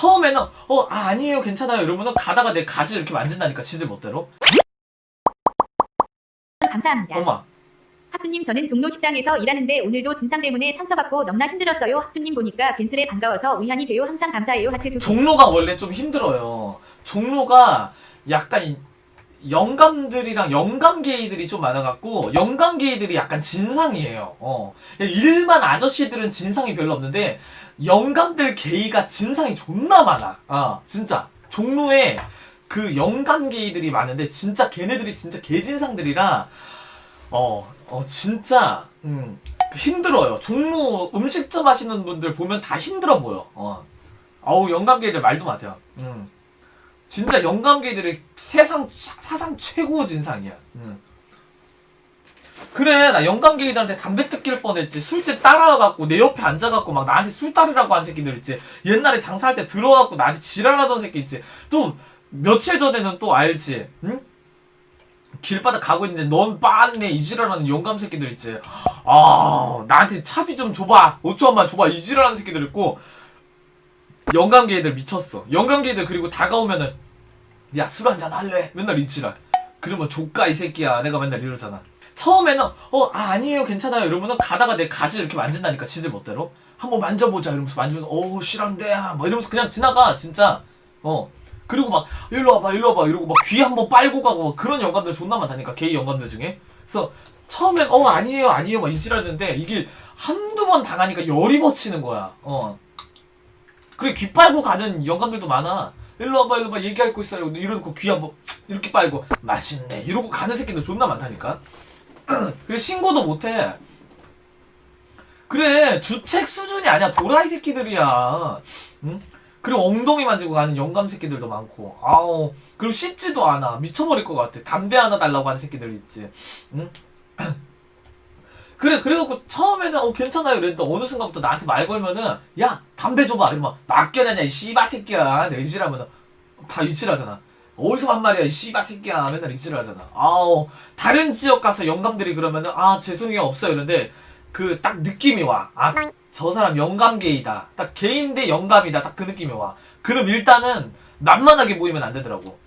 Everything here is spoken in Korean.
처음에는 어 아, 아니에요 괜찮아요 이러면은 가다가 내 가지 이렇게 만진다니까 지들 멋대로 감사합니다. 엄마 학두님 저는 종로 식당에서 일하는데 오늘도 진상 때문에 상처받고 너무나 힘들었어요. 학두님 보니까 괜스레 반가워서 위안이 돼요. 항상 감사해요. 하트 두 종로가 원래 좀 힘들어요 종로가 약간 이- 영감들이랑 영감 게이들이 좀 많아갖고 영감 게이들이 약간 진상이에요 어 일반 아저씨들은 진상이 별로 없는데 영감들 게이가 진상이 존나 많아 아 진짜 종로에 그 영감 게이들이 많은데 진짜 걔네들이 진짜 개진상들이라 어, 어 진짜 음 힘들어요. 종로 음식점 하시는 분들 보면 다 힘들어 보여. 어. 어우 영감 게이들 말도 마세요. 음. 진짜 영감게이들이 세상 사상 최고 진상이야. 음. 그래 나 영감게이들한테 담배 뜯길 뻔했지. 술집 따라와갖고 내 옆에 앉아갖고 막 나한테 술 따르라고 한 새끼들 있지. 옛날에 장사할 때 들어와갖고 나한테 지랄하던 새끼 있지. 또 며칠 전에는 또 알지? 응? 길바닥 가고 있는데 넌 빠네 이지랄하는 영감 새끼들 있지. 아 나한테 차비 좀 줘봐. 5천원만 줘봐. 이지랄하는 새끼들 있고 영감게이들 미쳤어. 영감게이들 그리고 다가오면은 야 술 한잔 할래? 맨날 이지랄. 그러면 조까 이 새끼야. 내가 맨날 이러잖아. 처음에는 어 아, 아니에요. 괜찮아요. 이러면은 가다가 내 가지 이렇게 만진다니까 지들 멋대로 한번 만져보자. 이러면서 만지면서 어 실한데. 막 이러면서 그냥 지나가 진짜. 어. 그리고 막 일로 와봐 일로 와봐. 이러고 막 귀 한번 빨고 가고 막 그런 영감들 존나 많다니까 게이 영감들 중에. 그래서 처음엔 어 아니에요 아니에요. 막 이지랄했는데 이게 한두 번 당하니까 열이 버치는 거야. 어 그래 귀 빨고 가는 영감들도 많아. 일로 와봐 일로 와봐 얘기할 거 있어요 이러고 귀 한번 이렇게 빨고 맛있네. 이러고 가는 새끼들 존나 많다니까. 그래 신고도 못해. 그래 주책 수준이 아니야. 도라이 새끼들이야. 응? 그리고 엉덩이 만지고 가는 영감 새끼들도 많고. 아우 그리고 씻지도 않아. 미쳐버릴 것 같아. 담배 하나 달라고 하는 새끼들 있지. 응? 그래 그래갖고 처음에는 어 괜찮아요. 이랬는데 어느 순간부터 나한테 말 걸면은 야 담배 줘봐. 이러면 맡겨내냐 이 씨바 새끼야. 내 이질하면은 다 이질하잖아. 어디서 한 말이야 이 씨바 새끼야. 맨날 이질하잖아. 아우 다른 지역 가서 영감들이 그러면은 아 죄송해요. 없어요. 이런데 그 딱 느낌이 와아 저 사람 영감 게이다. 딱 개인 대 영감이다. 딱 그 느낌이 와. 그럼 일단은 만만하게 보이면 안 되더라고.